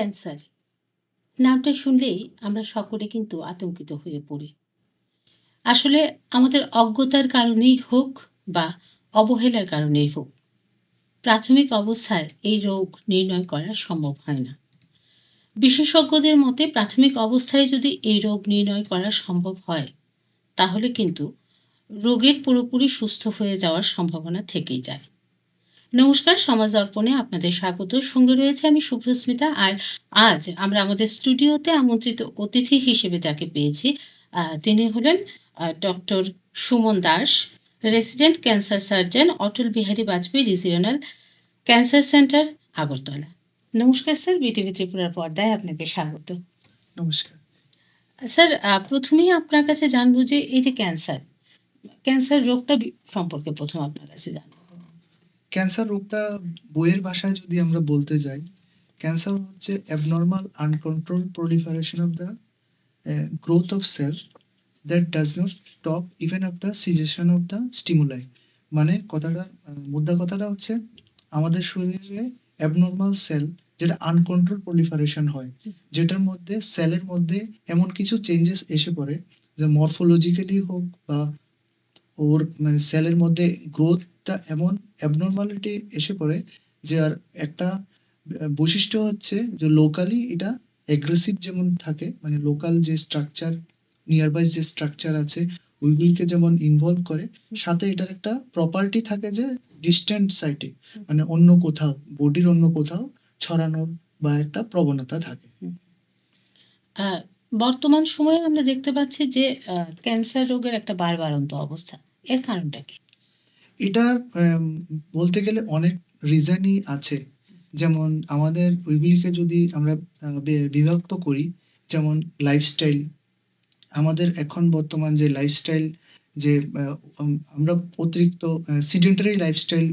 Cancer. নামটা শুনলেই আমরা সকলে কিন্তু আতঙ্কিত হয়ে পড়ি। আসলে আমাদের অজ্ঞতার কারণেই হোক বা অবহেলার কারণেই হোক, প্রাথমিক অবস্থায় এই রোগ নির্ণয় করা সম্ভব হয় না। বিশেষজ্ঞদের মতে প্রাথমিক অবস্থায় যদি এই রোগ নির্ণয় করা সম্ভব হয়, তাহলে কিন্তু রোগের পুরোপুরি সুস্থ হয়ে যাওয়ার সম্ভাবনা থেকেই যায়। নমস্কার সমাজ অর্পণে আপনাদের স্বাগত। সঙ্গে রয়েছে আমি শুভস্মিতা আর আজ আমরা আমাদের স্টুডিওতে আমন্ত্রিত অতিথি হিসেবে যাকে পেয়েছি। তিনি হলেন doctor Suman Das resident cancer surgeon Atal Bihari Vajpayee regional cancer centre Agartala. নমস্কার স্যার বিটিভি ত্রিপুরার পর্দায় আপনাকে স্বাগত। নমস্কার। স্যার প্রথমেই আপনার কাছে জানব যে এই যে ক্যান্সার ক্যান্সার রোগটা সম্পর্কে প্রথম আপনার কাছে জানব। ক্যান্সার রোগটা বইয়ের ভাষায় যদি আমরা বলতে যাই, ক্যান্সার হচ্ছে abnormal uncontrol proliferation of the growth of cell that does not stop even of the cessation of the stimuli মানে কথাটা, মুদ্রা কথাটা হচ্ছে আমাদের শরীরে অ্যাবনর্মাল সেল যেটা আনকন্ট্রোল প্রলিফারেশন হয়, যেটার মধ্যে সেলের মধ্যে এমন কিছু চেঞ্জেস এসে পড়ে, যে মরফোলজিক্যালি হোক বা ওর মানে সেলের মধ্যে গ্রোথটা এমন অ্যাবনর্মালিটি এসে পড়ে যে আর একটা বৈশিষ্ট্য হচ্ছে যে লোকালি এটা অ্যাগ্রেসিভ যেমন থাকে মানে লোকাল যে স্ট্রাকচার নিয়ারবাই যে স্ট্রাকচার আছে, ওইগুলিকে যেমন ইনভলভ করে, সাথে এটার একটা প্রপার্টি থাকে যে ডিস্ট্যান্ট সাইটে মানে অন্য কোথাও বডির অন্য কোথাও ছড়ানোর বা একটা প্রবণতা থাকে। বর্তমান সময়ে আমরা দেখতে পাচ্ছি যে ক্যান্সার রোগের একটা বাড়বাড়ন্ত অবস্থা। এর কারণটা কি? এটার বলতে গেলে অনেক রিজনই আছে। যেমন আমাদের ওইগুলিকে যদি আমরা বিভক্ত করি, যেমন লাইফস্টাইল আমাদের এখন বর্তমান যে লাইফস্টাইল যে আমরা অতিরিক্ত সিডেন্টারি লাইফস্টাইল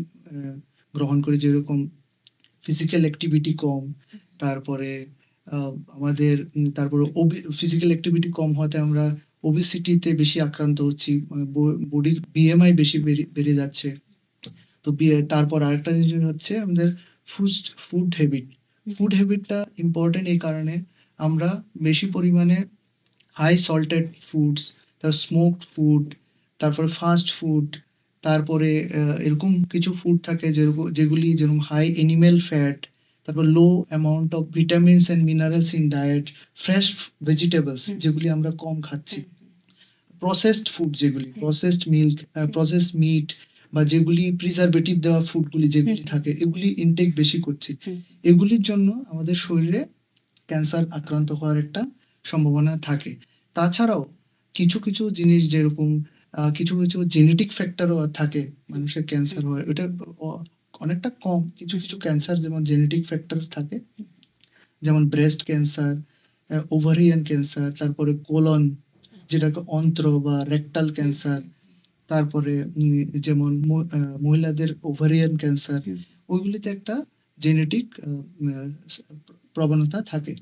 গ্রহণ করি, যেরকম ফিজিক্যাল অ্যাক্টিভিটি কম, তারপরে আমাদের তারপরে ফিজিক্যাল অ্যাক্টিভিটি কম হওয়াতে আমরা ওবেসিটিতে বেশি আক্রান্ত হচ্ছি বডির বিএমআই বেশি বেড়ে- যাচ্ছে। তো তারপর আরেকটা জিনিস হচ্ছে আমাদের ফুড ফুড হ্যাবিট ফুড হ্যাবিটটা ইম্পর্টেন্ট এই কারণে আমরা বেশি পরিমাণে হাই সল্টেড ফুডস তার স্মোকড ফুড তারপরে ফাস্ট ফুড তারপরে এরকম কিছু ফুড থাকে যেরকম, যেগুলি যেরকম হাই এনিম্যাল ফ্যাট তারপর low amount of vitamins and minerals in diet fresh vegetables যেগুলি আমরা কম খাচ্ছি। প্রসেসড ফুড যেগুলি প্রসেসড মিল্ক প্রসেসড মিট বা যেগুলি প্রিজারভেটিভ দেওয়া ফুডগুলি যেগুলি থাকে এগুলি ইনটেক বেশি করছি। এগুলির জন্য আমাদের শরীরে ক্যান্সার আক্রান্ত হওয়ার একটা সম্ভাবনা থাকে। তাছাড়াও কিছু কিছু জিনিস যেরকম কিছু কিছু জেনেটিক ফ্যাক্টরও থাকে মানুষের ক্যান্সার ওটা অ- অনেকটা কম কিছু কিছু ক্যান্সার যেমন জেনেটিক ফ্যাক্টর থাকে যেমন ব্রেস্ট ক্যান্সার ওভারিয়ান ক্যান্সার তারপরে কোলন যেটাকে অন্ত্র বা রেকটাল ক্যান্সার তারপরে যেমন মহিলাদের ওভারিয়ান ক্যান্সার ওইগুলিতে একটা জেনেটিক প্রবণতা থাকে।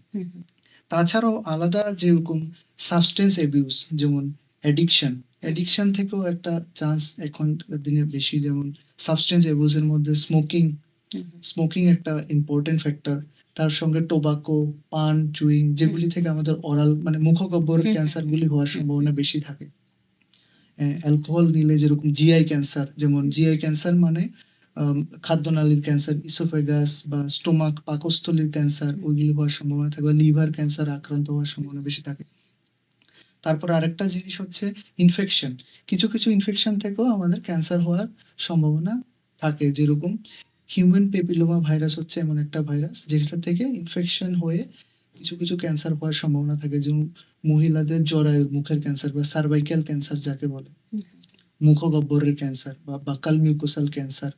তাছাড়াও আলাদা যেরকম সাবস্টেন্স অ্যাবিউজ যেমন অ্যাডিকশন অ্যাডিকশন থেকেও একটা চান্স এখন দিনে বেশি। যেমন সাবস্টেন্স অ্যাবিউজের মধ্যে স্মোকিং স্মোকিং একটা ইম্পর্টেন্ট ফ্যাক্টর তার সঙ্গে টোবাকো পান চুইং যেগুলি থেকে আমাদের অরাল মানে মুখগহ্বরের হুম। ক্যান্সারগুলি হওয়ার সম্ভাবনা বেশি থাকে। অ্যালকোহল নিলে যেরকম জিআই ক্যান্সার যেমন জিআই ক্যান্সার মানে খাদ্যনালীর ক্যান্সার ইসোফেগাস বা স্টোমাক পাকস্থলীর ক্যান্সার ওইগুলি হওয়ার সম্ভাবনা থাকে বা লিভার ক্যান্সার আক্রান্ত হওয়ার সম্ভাবনা বেশি থাকে। তারপর আরেকটা জিনিস হচ্ছে ইনফেকশন কিছু কিছু ইনফেকশন থেকেও আমাদের ক্যান্সার হওয়ার সম্ভাবনা থাকে। যেরকম হিউম্যান পেপিলোমা ভাইরাস হচ্ছে এমন একটা ভাইরাস যেটা থেকে ইনফেকশন হয়ে কিছু কিছু ক্যান্সার হওয়ার সম্ভাবনা থাকে। যেমন মহিলাদের জরায়ু মুখের ক্যান্সার বা সার্ভাইকাল ক্যান্সার যাকে বলে। মুখগহ্বরের ক্যান্সার বা বাকাল মিউকোসাল ক্যান্সার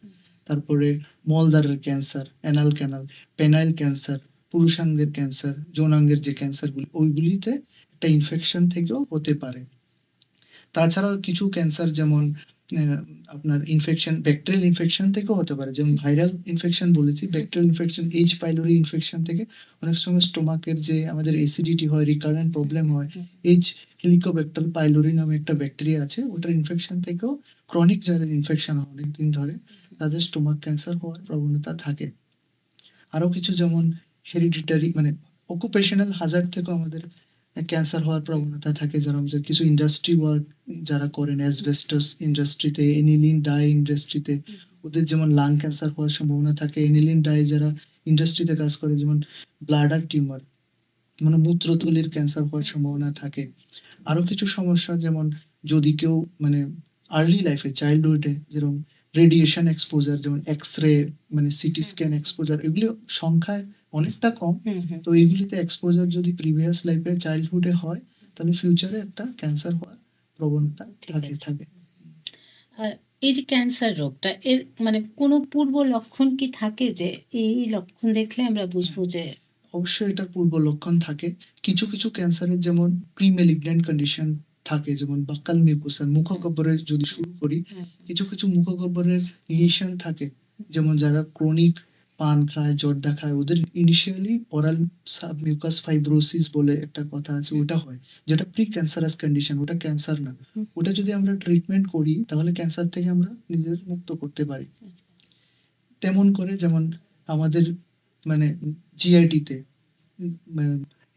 তারপরে মলদ্বারের cancer anal canal penile cancer পুরুষাঙ্গের cancer যৌনাঙ্গের যে ক্যান্সারগুলি ওইগুলিতে একটা ইনফেকশন থেকেও হতে পারে। তাছাড়াও কিছু ক্যান্সার যেমন আপনার ইনফেকশন ব্যাকটেরিয়াল ইনফেকশন থেকেও হতে পারে। যেমন ভাইরাল ইনফেকশন বলেছি bacterial infection H pylori infection থেকে অনেক সময় স্টোমাকের যে আমাদের এসিডিটি হয় রিকারেন্ট প্রবলেম হয় এইচ হেলিকোব্যাক্টার পাইলোরি নামে একটা ব্যাকটেরিয়া আছে, ওটার ইনফেকশন থেকেও ক্রনিক যাদের ইনফেকশন হয় অনেকদিন ধরে, তাদের স্টোমাক ক্যান্সার হওয়ার প্রবণতা থাকে। আরও কিছু যেমন হেরিডিটারি মানে অকুপেশনাল হাজার থেকেও আমাদের ক্যান্সার হওয়ার প্রবণতা থাকে যেরকম যে কিছু ইন্ডাস্ট্রি ওয়ার্ক যারা করেন অ্যাসবেস্টাস ইন্ডাস্ট্রিতে এনিলিন ডাই ইন্ডাস্ট্রিতে ওদের যেমন লাং ক্যান্সার হওয়ার সম্ভাবনা থাকে এনিলিন ডাই যারা ইন্ডাস্ট্রিতে কাজ করে যেমন ব্লাডার টিউমার মানে মূত্রথলির ক্যান্সার হওয়ার সম্ভাবনা থাকে। আরও কিছু সমস্যা যেমন যদি কেউ মানে আর্লি লাইফে চাইল্ডহুডে যেরকম রেডিয়েশন এক্সপোজার যেমন এক্স রে মানে সিটি স্ক্যান এক্সপোজার এগুলো সংখ্যায় অনেকটা কম। তো এইগুলিতে এক্সপোজার যদি প্রিভিয়াস লাইফে চাইল্ডহুডে হয় তাহলে ফিউচারে একটা ক্যান্সার হওয়ার প্রবণতা থাকে থাকে। আর এই যে ক্যান্সার রোগটা এর মানে কোনো পূর্ব লক্ষণ কি থাকে যে এই লক্ষণ দেখলে আমরা বুঝব যে অবশ্যই এটার পূর্ব লক্ষণ থাকে। কিছু কিছু ক্যান্সারের যেমন প্রি মেলিগন্যান্ট কন্ডিশন থাকে যেমন বাক্কাল মিউকোসার মুখগহ্বরের যদি শুরু করি কিছু কিছু মুখগহ্বরের লিশন থাকে। যেমন যারা ক্রনিক পান খায় জর্দা খায় ওদের ইনিশিয়ালি অরাল মিউকাস ফাইব্রোসিস বলে একটা কথা আছে ওটা হয় যেটা প্রি ক্যান্সারাস কন্ডিশন ওটা ক্যান্সার না ওটা যদি আমরা ট্রিটমেন্ট করি তাহলে ক্যান্সার থেকে আমরা নিজেদের মুক্ত করতে পারি। তেমন করে যেমন আমাদের মানে জিআইটিতে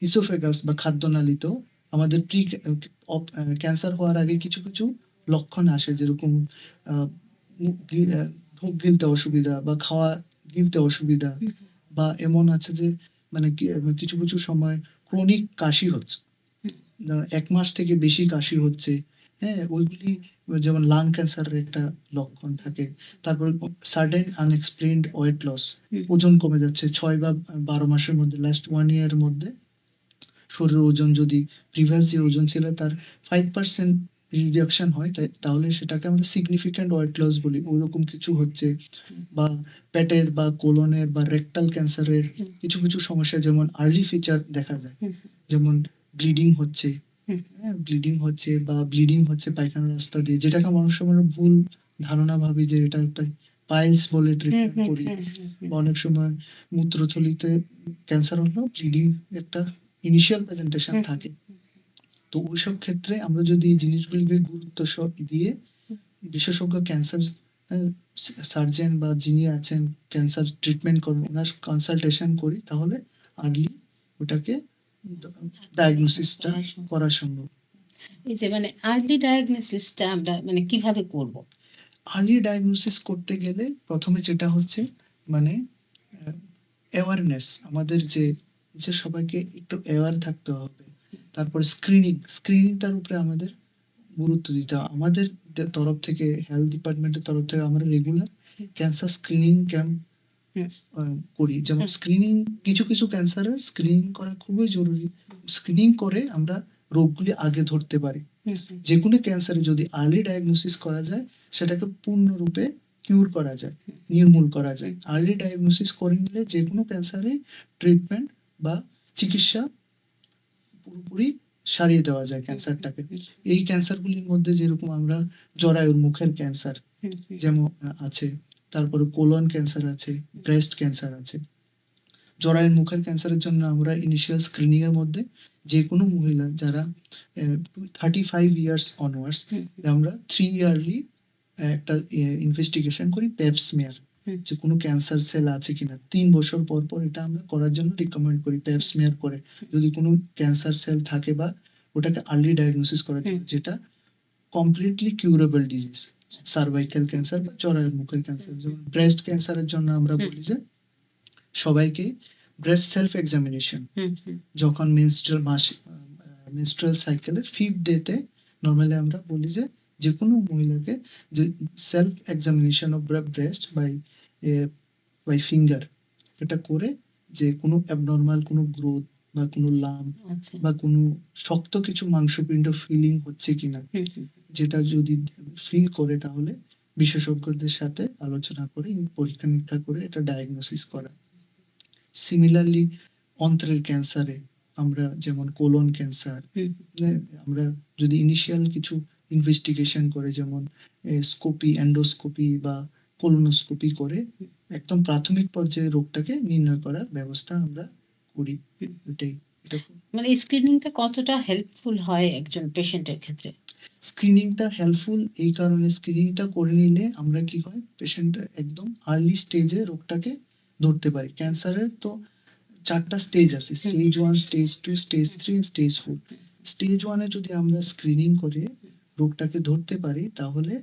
ইসোফেগাস বা খাদ্যনালীতেও আমাদের প্রি ক্যান্সার হওয়ার আগে কিছু কিছু লক্ষণ আসে যেরকম ঢোক গিলতে অসুবিধা বা খাওয়া গিলতে অসুবিধা বা এমন আছে যে মানে কিছু কিছু সময় ক্রনিক কাশি হচ্ছে। এক মাস থেকে বেশি কাশি হচ্ছে হ্যাঁ ওইগুলি যেমন লাং ক্যান্সারের একটা লক্ষণ থাকে তারপরে সাডেন আনএক্সপ্লেইনড ওয়েট লস ওজন কমে যাচ্ছে ছয় বা বারো মাসের মধ্যে লাস্ট ওয়ান ইয়ারের মধ্যে। শরীরের ওজন যদি প্রিভিয়াস যে ওজন ছিল তার ফাইভ পার্সেন্ট রিডাকশন হয় তাই- তাহলে সেটাকে আমরা সিগনিফিক্যান্ট ওয়েট লস বলি। ওইরকম কিছু হচ্ছে বা পেটের বা কোলনের বা রেকটাল ক্যান্সারের কিছু কিছু সমস্যা যেমন আর্লি ফিচার দেখা যায়। যেমন ব্লিডিং হচ্ছে। হ্যাঁ ব্লিডিং হচ্ছে বা ব্লিডিং হচ্ছে পায়খানা রাস্তা দিয়ে যেটাকে মানুষ আমরা ভুল ধারণা ভাবি যে এটা একটা পাইলস বলে ট্রিটমেন্ট করি। অনেক সময় মূত্রথলিতে ক্যান্সার হলেও ব্লিডিং একটা ইনিশিয়াল প্রেজেন্টেশন থাকে। তো ওইসব ক্ষেত্রে আমরা যদি এই জিনিসগুলিকে গুরুত্ব সহ দিয়ে বিশেষজ্ঞ ক্যান্সার সার্জন বা যিনি আছেন ক্যান্সার ট্রিটমেন্ট করেন ওনার কনসালটেশন করি তাহলে আর্লি ওটাকে ডায়াগনোসিসটা করা সম্ভব। এই যে মানে আর্লি ডায়াগনোসিসটা আমরা মানে কীভাবে করব? আর্লি ডায়াগনোসিস করতে গেলে প্রথমে যেটা হচ্ছে মানে অ্যাওয়ারনেস আমাদের যে যে সবাইকে একটু অ্যাওয়ার থাকতে হবে। তারপর স্ক্রিনিং স্ক্রিনিংটার উপরে আমাদের গুরুত্ব দিতে হবে আমাদের তরফ থেকে হেলথ ডিপার্টমেন্টের তরফ থেকে আমরা রেগুলার ক্যান্সার স্ক্রিনিং ক্যাম্প করি। যেমন স্ক্রিনিং কিছু কিছু ক্যান্সারের স্ক্রিনিং করা খুবই জরুরি। স্ক্রিনিং করে আমরা রোগগুলি আগে ধরতে পারি। যে কোনো ক্যান্সারে যদি আর্লি ডায়াগনোসিস করা যায় সেটাকে পূর্ণরূপে কিউর করা যায় নির্মূল করা যায়। আর্লি ডায়াগনোসিস করে নিলে যে কোনো ক্যান্সারে ট্রিটমেন্ট বা চিকিৎসা পুরোপুরি সারিয়ে দেওয়া যায় ক্যান্সারটাকে এই ক্যান্সারগুলির মধ্যে যেরকম আমরা জরায়ুর মুখের ক্যান্সার। যেমন আছে তারপরে কোলন ক্যান্সার আছে ব্রেস্ট ক্যান্সার আছে জরায়ুর মুখের ক্যান্সারের জন্য আমরা ইনিশিয়াল স্ক্রিনিং এর মধ্যে যে কোনো মহিলা যারা থার্টি ফাইভ ইয়ার্স অনওয়ার্ডস আমরা থ্রি ইয়ারলি একটা ইনভেস্টিগেশন করি প্যাপসমিয়ার হুম। যে কোনো ক্যান্সার সেল আছে কিনা। তিন বছর পর পর এটা আমরা করার জন্য রিকমেন্ড করি প্যাপসমিয়ার করে। যদি কোনো ক্যান্সার সেল থাকে বা ওটাকে আর্লি ডায়াগনোসিস করার জন্য যেটা completely curable disease cervical cancer বা জরায়ুর মুখের ক্যান্সার যেমন ব্রেস্ট ক্যান্সারের জন্য আমরা বলি যে সবাইকে ব্রেস্ট সেলফ এক্সামিনেশন যখন মেনস্ট্রাল মাস মেনস্ট্রাল সাইকেলের ফিফথ ডেতে নর্মালি আমরা বলি যে যে কোনো মহিলাকে যে self examination of breast by by finger এটা করে যে কোনো অ্যাবনর্মাল কোনো গ্রোথ বা কোনো লাম আচ্ছা। বা কোনো শক্ত কিছু মাংসপিণ্ড ফিলিং হচ্ছে কিনা যেটা যদি ফিল করে তাহলে বিশেষজ্ঞদের সাথে আলোচনা করে পরীক্ষা নিরীক্ষা করে এটা ডায়াগনোসিস করা। সিমিলারলি অন্ত্রের ক্যান্সারে আমরা যেমন কোলন ক্যান্সার আমরা যদি ইনিশিয়াল কিছু ইনভেস্টিগেশন করে যেমন স্কোপি এন্ডোস্কোপি বা কোলোনোস্কোপি করে একদম প্রাথমিক পর্যায়ে রোগটাকে নির্ণয় করার ব্যবস্থা আমরা করি। এটাই মানে স্ক্রিনিংটা কতটা হেল্পফুল হয় একজন পেশেন্টের ক্ষেত্রে? স্ক্রিনিংটা হেল্পফুল এই কারণে স্ক্রিনিংটা করে নিলে আমরা কি হয় পেশেন্ট একদম আর্লি স্টেজে রোগটাকে ধরতে পারি। ক্যান্সারের তো চারটা স্টেজ আছে stage one stage two stage three stage four stage ওয়ানে যদি আমরা স্ক্রিনিং করে রোগটাকে ধরতে পারি তাহলে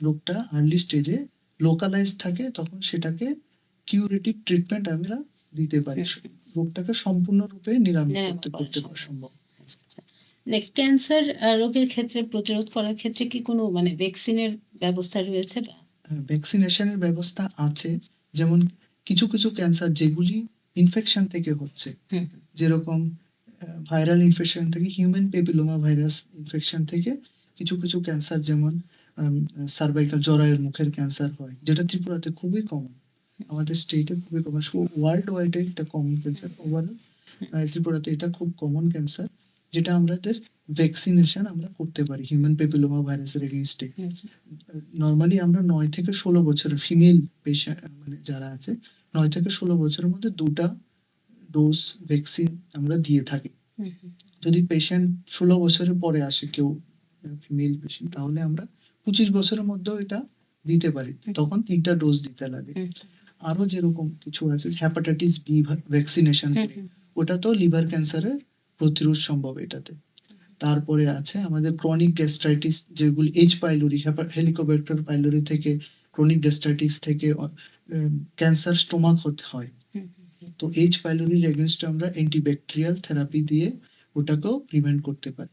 রোগটা আর্লি স্টেজে লোকালাইজ থাকে তখন সেটাকে কিউরেটিভ ট্রিটমেন্ট আমরা দিতে পারি। রোগটাকে সম্পূর্ণরূপে নিরাময় করতে করতে সম্ভব। সম্ভব। আচ্ছা ক্যান্সার রোগের ক্ষেত্রে প্রতিরোধ করার ক্ষেত্রে কি কোনো মানে ভ্যাকসিনের ব্যবস্থা রয়েছে ভ্যাকসিনেশনের ব্যবস্থা আছে। যেমন কিছু কিছু ক্যান্সার যেগুলি ইনফেকশন থেকে হচ্ছে। যেরকম ভাইরাল ইনফেকশন থেকে হিউম্যান পেপিলোমা ভাইরাস ইনফেকশন থেকে কিছু কিছু ক্যান্সার যেমন সার্ভাইকাল জরায়ুর মুখের ক্যান্সার হয় যেটা ত্রিপুরাতে খুবই কমন আমাদের স্টেটে খুবই কমন ওয়ার্ল্ড ওয়াইডে এটা কমন ক্যান্সার ওভারঅল ত্রিপুরাতে এটা খুব কমন ক্যান্সার যেটা আমাদের ভ্যাকসিনেশন আমরা করতে পারি হিউম্যান পেপিলোমা ভাইরাসের এগেনস্টে নর্মালি আমরা নয় থেকে ষোলো বছরের ফিমেল পেশেন্ট মানে যারা আছে নয় থেকে ষোলো বছরের মধ্যে দুটা ডোজ ভ্যাকসিন আমরা দিয়ে থাকি। যদি পেশেন্ট ষোলো বছরের পরে আসে কেউ ফিমেল পেশেন্ট তাহলে আমরা পঁচিশ বছরের মধ্যেও এটা দিতে পারি। তখন তিনটা ডোজ দিতে লাগে। আরও যেরকম কিছু আছে হ্যাপাটাইটিস বি ভ্যাকসিনেশন ওটা তো লিভার ক্যান্সারের প্রতিরোধ সম্ভব এটাতে। তারপরে আছে আমাদের ক্রনিক গ্যাস্ট্রাইটিস যেগুলি এইচ পাইলোরি হেলিকোব্যাক্টার পাইলোরি থেকে ক্রনিক গ্যাস্ট্রাইটিস থেকে ক্যান্সার স্টোমাক হতে হয়। তো এইচ পাইলোরির এগেনস্টে আমরা অ্যান্টিব্যাকটেরিয়াল থেরাপি দিয়ে ওটাকেও প্রিভেন্ট করতে পারি।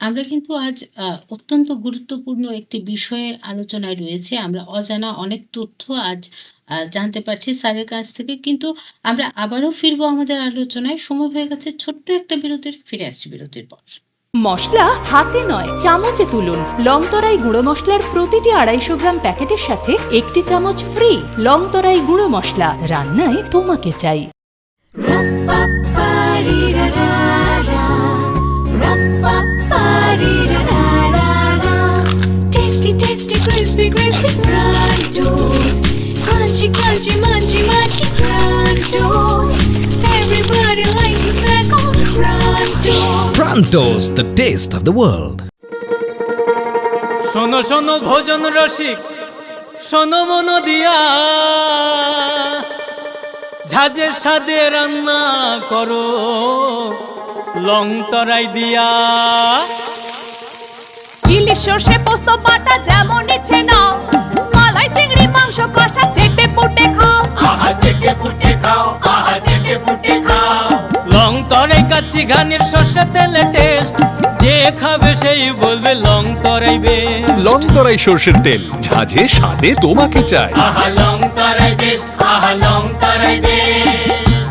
আমরা কিন্তু আজ অত্যন্ত গুরুত্বপূর্ণ একটি বিষয়ে আলোচনায় রয়েছে। আমরা অজানা অনেক তথ্য আজ জানতে পারছি স্যারের কাছ থেকে। কিন্তু আমরা আবারও ফিরবো আমাদের আলোচনায়। সময় হয়ে গেছে ছোট্ট একটা বিরতির ফিরে আসছি বিরতির পর। মশলা হাতে নয় চামচে তুলুন। লংতরাই গুঁড়ো মশলার প্রতিটি আড়াইশো গ্রাম প্যাকেটের সাথে একটি চামচ ফ্রি লংতরাই গুঁড়ো মশলা। রান্নায় তোমাকে চাই। the taste of the world. শোনো শোনো ভোজন রসিক শোনো মন দিয়া। ঝাজের সাথে রান্না করো লং তরাই দিয়া। সর্ষে পোস্ত বাটা যেমন ইচ্ছে নাও। মালাই চিংড়ি মাংস কষা চেটে পুটে খাও। আহা চেটে পুটে খাও আহা চেটে পুটে খাও। লং তরাই কাচ্চি ঘানির সর্ষে তেলে টেস্ট যে খাবে সেই বলবে লং তরাই বেশ লং তরাই সর্ষের তেল ঝাঁঝে স্বাদে তোমাকে চাই। আহা লং তরাই বেশ আহা লং তরাই বেশ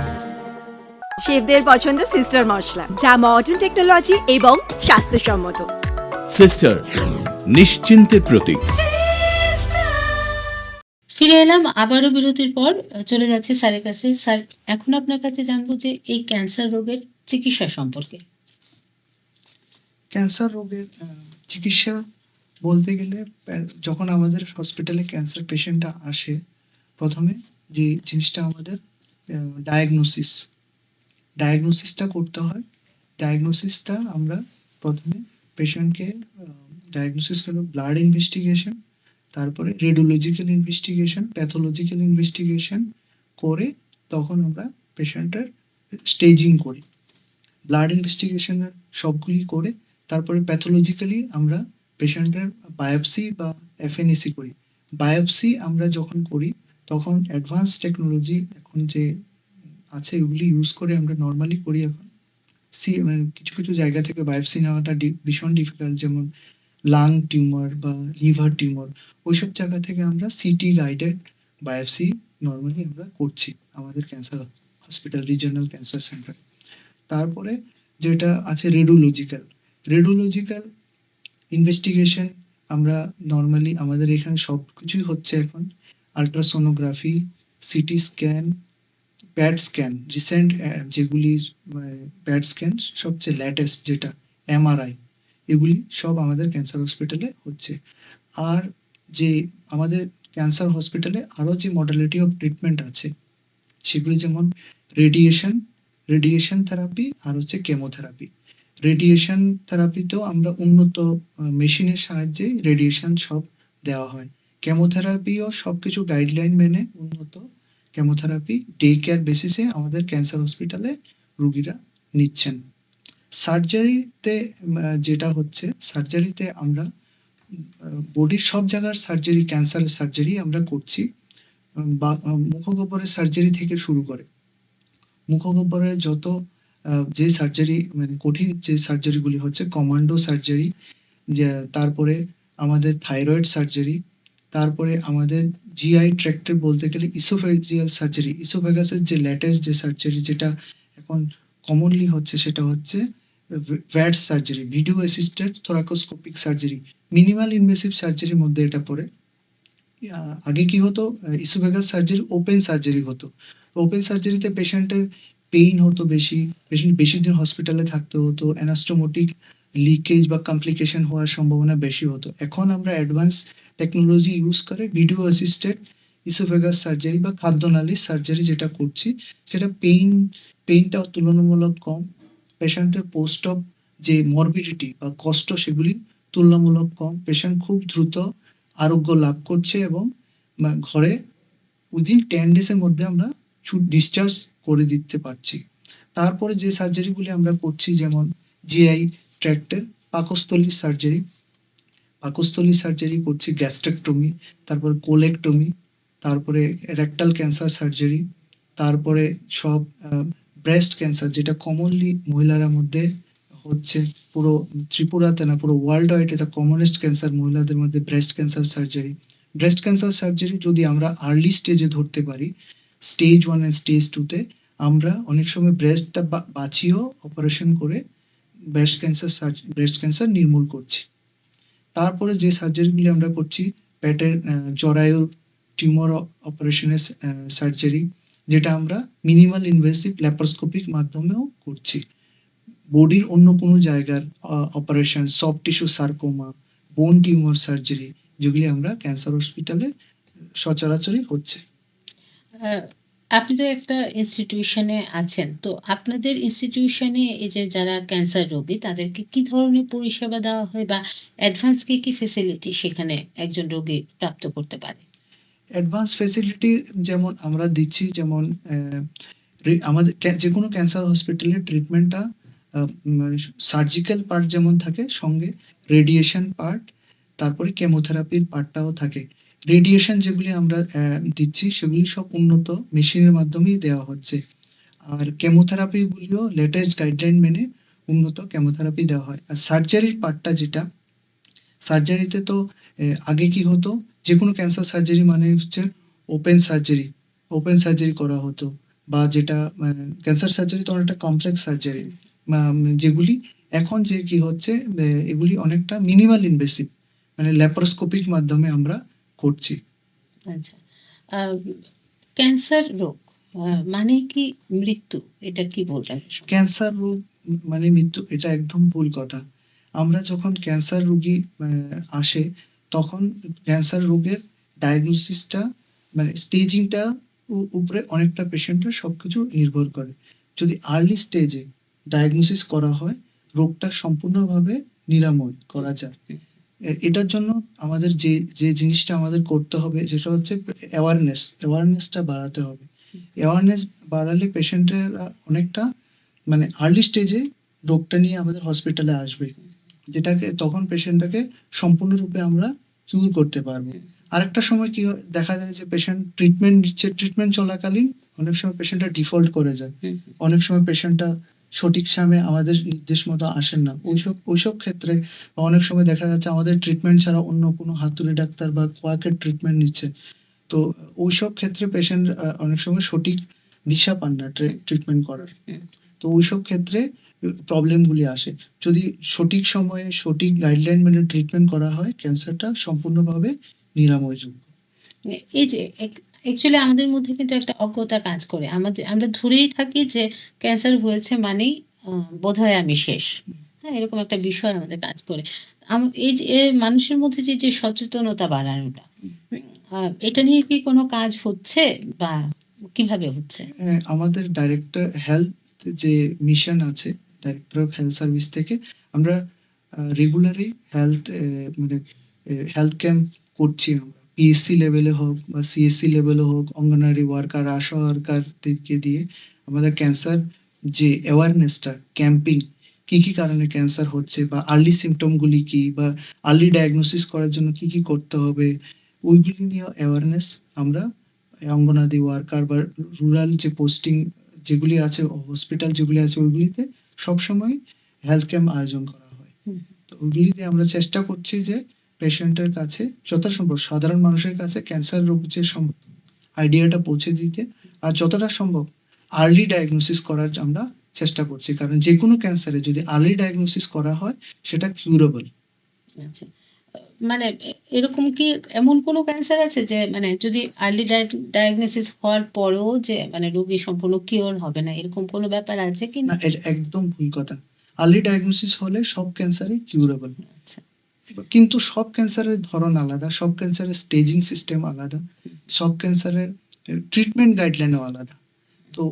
শেফদের পছন্দ সিস্টার মশলা যা মডার্ন টেকনোলজি এবং স্বাস্থ্যসম্মত। সিস্টার নিশ্চিন্তের প্রতীক। ফিরে এলাম আবারও বিরতির পর চলে যাচ্ছে স্যারের কাছে। স্যার এখন আপনার কাছে জানব যে এই ক্যান্সার রোগের চিকিৎসা সম্পর্কে। ক্যান্সার রোগের আহ, চিকিৎসা বলতে গেলে যখন আমাদের হসপিটালে ক্যান্সার পেশেন্টটা আসে প্রথমে যে জিনিসটা আমাদের ডায়াগনোসিস ডায়াগনোসিসটা করতে হয়। ডায়াগনোসিসটা আমরা প্রথমে পেশেন্টকে ডায়াগনোসিস হলো ব্লাড ইনভেস্টিগেশন তারপরে রেডিওলজিক্যাল ইনভেস্টিগেশন প্যাথোলজিক্যাল ইনভেস্টিগেশন করে তখন আমরা পেশেন্টের স্টেজিং করি। ব্লাড ইনভেস্টিগেশনের সবগুলি করে তারপরে প্যাথোলজিক্যালি আমরা পেশেন্টের বায়োপসি বা এফএনএসি করি। বায়োপসি আমরা যখন করি, তখন অ্যাডভান্স টেকনোলজি এখন যে আছে এগুলি ইউজ করে আমরা নর্মালি করি এখন। সি মানে কিছু কিছু জায়গা থেকে বায়োপসি নেওয়াটা ভীষণ ডিফিকাল্ট যেমন লাং টিউমার বা লিভার টিউমার ওইসব জায়গা থেকে আমরা সিটি গাইডেড বায়োপসি নর্মালি আমরা করছি আমাদের cancer hospital regional cancer centre তারপরে যেটা আছে রেডিওলজিক্যাল রেডিওলজিক্যাল ইনভেস্টিগেশন আমরা নর্মালি আমাদের এখানে সব কিছুই হচ্ছে এখন ultrasonography CT scan PET scan, recent যেগুলি প্যাড স্ক্যান, সবচেয়ে ল্যাটেস্ট যেটা এমআরআই এগুলি সব আমাদের ক্যান্সার হসপিটালে হচ্ছে। আর যে আমাদের ক্যান্সার হসপিটালে আরও যে মডালিটি অফ ট্রিটমেন্ট আছে, সেগুলি যেমন রেডিয়েশন রেডিয়েশন থেরাপি আর হচ্ছে কেমোথেরাপি রেডিয়েশন থেরাপিতেও আমরা উন্নত মেশিনের সাহায্যে রেডিয়েশন সব দেওয়া হয়। কেমোথেরাপিও সব কিছু গাইডলাইন মেনে উন্নত কেমোথেরাপি ডে কেয়ার বেসিসে আমাদের ক্যান্সার হসপিটালে রুগীরা নিচ্ছেন। সার্জারিতে যেটা হচ্ছে সার্জারিতে আমরা বডির সব জায়গার সার্জারি ক্যান্সারের সার্জারি আমরা করছি। বা মুখগহ্বরের সার্জারি থেকে শুরু করে। মুখগহ্বরের যত যে সার্জারি মানে কঠিন যে সার্জারিগুলি হচ্ছে কমান্ডো সার্জারি যে, তারপরে আমাদের থাইরয়েড সার্জারি তারপরে আমাদের জিআই ট্র্যাক্টের বলতে গেলে ইসোফেজিয়াল সার্জারি ইসোফেগাসের যে লেটেস্ট যে সার্জারি যেটা এখন কমনলি হচ্ছে সেটা হচ্ছে VAT surgery video assisted thoracoscopic surgery minimal invasive সার্জারির মধ্যে এটা পড়ে। আগে কি হতো? ইসোফেগাস সার্জারি ওপেন সার্জারি হতো। ওপেন সার্জারিতে পেশেন্টের পেইন হতো বেশি পেশেন্ট বেশি দিন হসপিটালে থাকতে হতো অ্যানাস্টোমোটিক লিকেজ বা কমপ্লিকেশন হওয়ার সম্ভাবনা বেশি হতো। এখন আমরা অ্যাডভান্স টেকনোলজি ইউজ করে ভিডিও অ্যাসিস্টেড ইসোফেগাস সার্জারি বা খাদ্যনালী সার্জারি যেটা করছি, সেটা পেইন পেইনটাও তুলনামূলক কম। পেশেন্টের পোস্ট অফ যে মরবিডিটি বা কষ্ট সেগুলি তুলনামূলক কম। পেশেন্ট খুব দ্রুত আরোগ্য লাভ করছে এবং ঘরে উইদিন টেন ডেজের মধ্যে আমরা ছুট ডিসচার্জ করে দিতে পারছি। তারপরে যে সার্জারিগুলি আমরা করছি, যেমন জিআই ট্র্যাক্টের পাকস্থলী সার্জারি পাকস্থলী সার্জারি করছি গ্যাস্ট্রেকটমি তারপরে কোলেকটমি তারপরে রেকটাল ক্যান্সার সার্জারি তারপরে সব ব্রেস্ট ক্যান্সার যেটা কমনলি মহিলারা মধ্যে হচ্ছে পুরো ত্রিপুরাতে না, পুরো ওয়ার্ল্ড ওয়াইড এটা কমনেস্ট ক্যান্সার মহিলাদের মধ্যে breast cancer surgery breast cancer surgery যদি আমরা আর্লি স্টেজে ধরতে পারি স্টেজ ওয়ান অ্যান্ড স্টেজ টুতে আমরা অনেক সময় ব্রেস্টটা বাঁচিয়েও অপারেশন করে ব্রেস্ট ক্যান্সার ব্রেস্ট ক্যান্সার নির্মূল করছি। তারপরে যে সার্জারিগুলি আমরা করছি, পেটের জরায়ু টিউমার অপারেশনের সার্জারি যেটা আমরা মিনিমাল ইনভেসিভ ল্যাপারোস্কোপিক মাধ্যমেও করছি। বডির অন্য কোনো জায়গার operation soft tissue sarcoma bone tumour surgery যেগুলি আমরা ক্যান্সার হসপিটালে সচরাচরই হচ্ছে। আপনি তো একটা ইনস্টিটিউশনে আছেন, তো আপনাদের ইনস্টিটিউশনে এই যে যারা ক্যান্সার রোগী, তাদেরকে কি ধরনের পরিষেবা দেওয়া হয় বা অ্যাডভান্স কি কি ফেসিলিটি সেখানে একজন রোগী প্রাপ্ত করতে পারে? অ্যাডভান্স ফেসিলিটি যেমন আমরা দিচ্ছি, যেমন আমাদের যে কোনো ক্যান্সার হসপিটালে ট্রিটমেন্টটা সার্জিক্যাল পার্ট যেমন থাকে সঙ্গে রেডিয়েশন পার্ট তারপরে কেমোথেরাপির পার্টটাও থাকে। রেডিয়েশন যেগুলি আমরা দিচ্ছি সেগুলি সব উন্নত মেশিনের মাধ্যমেই দেওয়া হচ্ছে। আর কেমোথেরাপিগুলিও লেটেস্ট গাইডলাইন মেনে উন্নত কেমোথেরাপি দেওয়া হয়। আর সার্জারির পার্টটা যেটা সার্জারিতে তো আগে কি হতো? যে কোনো ক্যান্সার সার্জারি মানে হচ্ছে ওপেন সার্জারি ওপেন সার্জারি করা হতো। বা যেটা ক্যান্সার সার্জারি তো অনেকটা কমপ্লেক্স সার্জারি যেগুলি এখন যে কি হচ্ছে এগুলি অনেকটা মিনিমাল ইনভেসিভ মানে ল্যাপারোস্কোপিক মাধ্যমে আমরা করছি। আচ্ছা। ক্যান্সার রোগ মানে কি মৃত্যু? এটা কি বলবেন? ক্যান্সার রোগ মানে মৃত্যু এটা একদম ভুল কথা। আমরা যখন ক্যান্সার রোগী আসে তখন ক্যান্সার রোগের ডায়াগনোসিসটা মানে স্টেজিংটা উপরে অনেকটা পেশেন্টের সব কিছু নির্ভর করে। যদি আর্লি স্টেজে ডায়াগনোসিস করা হয় রোগটা সম্পূর্ণভাবে নিরাময় করা যায়। এটার জন্য আমাদের যে যে জিনিসটা আমাদের করতে হবে সেটা হচ্ছে অ্যাওয়ারনেস অ্যাওয়ারনেসটা বাড়াতে হবে। অ্যাওয়ারনেস বাড়ালে পেশেন্টের অনেকটা মানে আর্লি স্টেজে রোগটা নিয়ে আমাদের হসপিটালে আসবে। যেটাকে তখন পেশেন্টটাকে সম্পূর্ণরূপে আমরা কিউর করতে পারব। আরেকটা সময় কি দেখা যায় যে পেশেন্ট ট্রিটমেন্ট নিচ্ছে ট্রিটমেন্ট চলাকালীন অনেক সময় পেশেন্টটা ডিফল্ট করে যায়। অনেক সময় পেশেন্টটা সঠিক সময়ে আমাদের নির্দেশ মতো আসেন না। ওইসব ওইসব ক্ষেত্রে বা অনেক সময় দেখা যাচ্ছে আমাদের ট্রিটমেন্ট ছাড়া অন্য কোনো হাতুড়ি ডাক্তার বা কোয়াকের ট্রিটমেন্ট নিচ্ছে। তো ওইসব ক্ষেত্রে পেশেন্ট অনেক সময় সঠিক দিশা পান না ট্রিটমেন্ট করার। তো ওইসব ক্ষেত্রে প্রবলেমগুলি আসে। যদি সঠিক সময়ে সঠিক গাইডলাইন মেনে ট্রিটমেন্ট করা হয় ক্যান্সারটা সম্পূর্ণভাবে নিরাময়যোগ্য। এই যে অ্যাকচুয়ালি আমাদের মধ্যে কিন্তু একটা অজ্ঞতা কাজ করে। আমাদের আমরা ধরেই থাকি যে ক্যান্সার হয়েছে মানেই বোধহয় আমি শেষ। হ্যাঁ এরকম একটা বিষয় আমাদের কাজ করে। এই যে মানুষের মধ্যে যে যে সচেতনতা বাড়ানোটা এটা নিয়ে কি কোনো কাজ হচ্ছে বা কীভাবে হচ্ছে? হ্যাঁ, আমাদের ডাইরেক্টর হেলথ যে মিশন আছে ডাইরেক্টর অফ হেলথ সার্ভিস থেকে আমরা রেগুলারই হেলথ মানে হেলথ ক্যাম্প করছি আমরা। পিএসসি লেভেলে হোক বা সিএসসি লেভেলে হোক অঙ্গনারী ওয়ার্কার আশা ওয়ার্কারদেরকে দিয়ে আমাদের ক্যান্সার যে অ্যাওয়ারনেসটা ক্যাম্পিং কি কি কারণে ক্যান্সার হচ্ছে বা আর্লি সিমটমগুলি কি বা আর্লি ডায়াগনোসিস করার জন্য কি কি করতে হবে ওইগুলি নিয়ে অ্যাওয়ারনেস আমরা অঙ্গনাদি ওয়ার্কার বা রুরাল যে পোস্টিং যেগুলি আছে হসপিটাল যেগুলি আছে ওইগুলিতে সবসময় হেলথ ক্যাম্প আয়োজন করা হয়। তো ওইগুলিতে আমরা চেষ্টা করছি যে পেশেন্টের কাছে যথাসম্ভব সাধারণ মানুষের কাছে ক্যান্সার রোগ যে আইডিয়াটা পৌঁছে দিতে আর যতটা সম্ভব আর্লি ডায়াগনোসিস করার আমরা চেষ্টা করছি। কারণ যে কোনো ক্যান্সারে যদি আর্লি ডায়াগনোসিস করা হয় সেটা কিউরেবল আচ্ছা। মানে এরকম কি এমন কোনো ক্যান্সার আছে যে মানে যদি আর্লি ডায়াগনোসিস হওয়ার পরেও যে মানে রোগী সম্পূর্ণ কিওর হবে না এরকম কোনো ব্যাপার আছে কি না? না এটা একদম ভুল কথা। আর্লি ডায়াগনোসিস হলে সব ক্যান্সারই কিউরেবল আচ্ছা। কিন্তু সব ক্যান্সারের ধরন আলাদা সব ক্যান্সারের স্টেজিং সিস্টেম আলাদা সব ক্যান্সারের ট্রিটমেন্ট গাইডলাইনও আলাদা। তো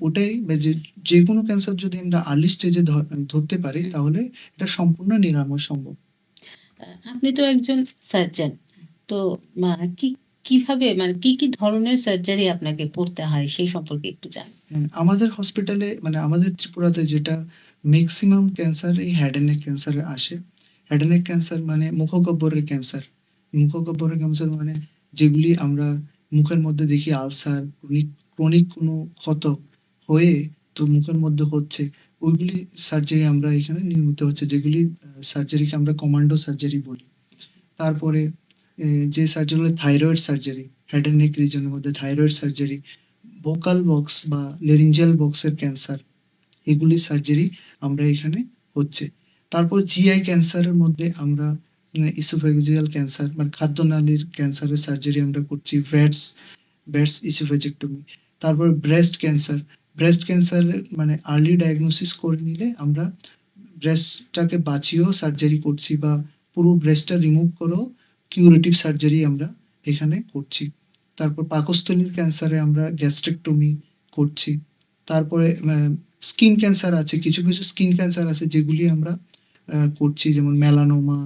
ওটাই যে যে কোনো ক্যান্সার যদি আমরা আর্লি স্টেজে ধরতে পারি তাহলে এটা সম্পূর্ণ নিরাময় সম্ভব। আপনি তো একজন সার্জন তো কি কীভাবে মানে কি কি ধরনের সার্জারি আপনাকে করতে হয় সেই সম্পর্কে একটু জান। হ্যাঁ, আমাদের হসপিটালে মানে আমাদের ত্রিপুরাতে যেটা ম্যাক্সিমাম ক্যান্সার এই হেড অ্যান্ড নেক ক্যান্সারে আসে হেড নেক ক্যান্সার মানে মুখগহ্বরের ক্যান্সার মুখগহ্বরের ক্যান্সার মানে যেগুলি আমরা মুখের মধ্যে দেখি আলসার ক্রনিক ক্রনিক কোনো ক্ষত হয়ে তো মুখের মধ্যে হচ্ছে। ওইগুলি সার্জারি আমরা এখানে নিয়মিত হচ্ছে, যেগুলি সার্জারিকে আমরা কমান্ডো সার্জারি বলি। তারপরে যে সার্জারিগুলো থাইরয়েড সার্জারি হেড নেক রিজনের মধ্যে থাইরয়েড সার্জারি ভোকাল বক্স বা লেরিঞ্জিয়াল বক্সের ক্যান্সার এগুলি সার্জারি আমরা এখানে হচ্ছে। তারপর জিআই ক্যান্সারের মধ্যে আমরা ইসোফেজিয়াল ক্যান্সার মানে খাদ্যনালীর ক্যান্সারের সার্জারি আমরা করছি ভ্যাটস ভ্যাটস ইসোফেজেক্টমি তারপর ব্রেস্ট ক্যান্সার ব্রেস্ট ক্যান্সারের মানে আর্লি ডায়াগনোসিস করে নিলে আমরা ব্রেস্টটাকে বাঁচিয়েও সার্জারি করছি বা পুরো ব্রেস্টটা রিমুভ করেও কিউরেটিভ সার্জারি আমরা এখানে করছি। তারপর পাকস্থলীর ক্যান্সারে আমরা গ্যাস্ট্রেকটমি করছি। তারপরে স্কিন ক্যান্সার আছে, কিছু কিছু স্কিন ক্যান্সার আছে যেগুলি আমরা করছি, যেমন মেলানোমা,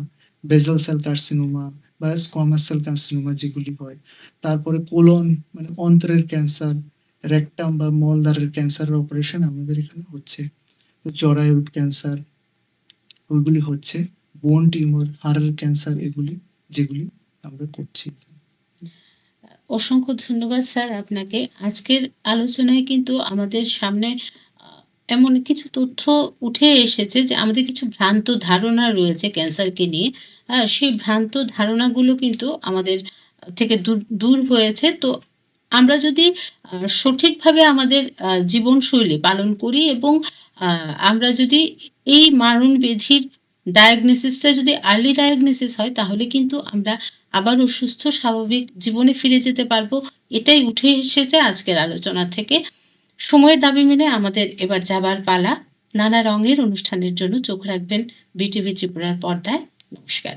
বেজাল সেল কার্সিনোমা বা স্কোয়ামাস সেল কার্সিনোমা যেগুলি হয়। তারপরে কোলন মানে অন্ত্রের ক্যান্সার, রেকটাম বা মলদারের ক্যান্সারের অপারেশন আমাদের এখানে হচ্ছে। তো জরায়ুট ক্যান্সার, ওইগুলি হচ্ছে। বোন টিউমার হাড়ের ক্যান্সার এগুলি যেগুলি আমরা করছি। অসংখ্য ধন্যবাদ স্যার আপনাকে। আজকের আলোচনায় কিন্তু আমাদের সামনে এমন কিছু তথ্য উঠে এসেছে যে আমাদের কিছু ভ্রান্ত ধারণা রয়েছে ক্যান্সারকে নিয়ে। সেই ভ্রান্ত ধারণাগুলো কিন্তু আমাদের থেকে দূর দূর হয়েছে। তো আমরা যদি সঠিকভাবে আমাদের জীবনশৈলী পালন করি এবং আমরা যদি এই মারণ ব্যাধির ডায়াগনোসিসটা যদি আর্লি ডায়াগনোসিস হয়, তাহলে কিন্তু আমরা আবারও সুস্থ, স্বাভাবিক জীবনে ফিরে যেতে পারব। এটাই উঠে এসেছে আজকের আলোচনা থেকে। সময়ের দাবি মেনে আমাদের এবার যাবার পালা। নানা রঙের অনুষ্ঠানের জন্য চোখ রাখবেন বিটিভি ত্রিপুরার পর্দায়। নমস্কার।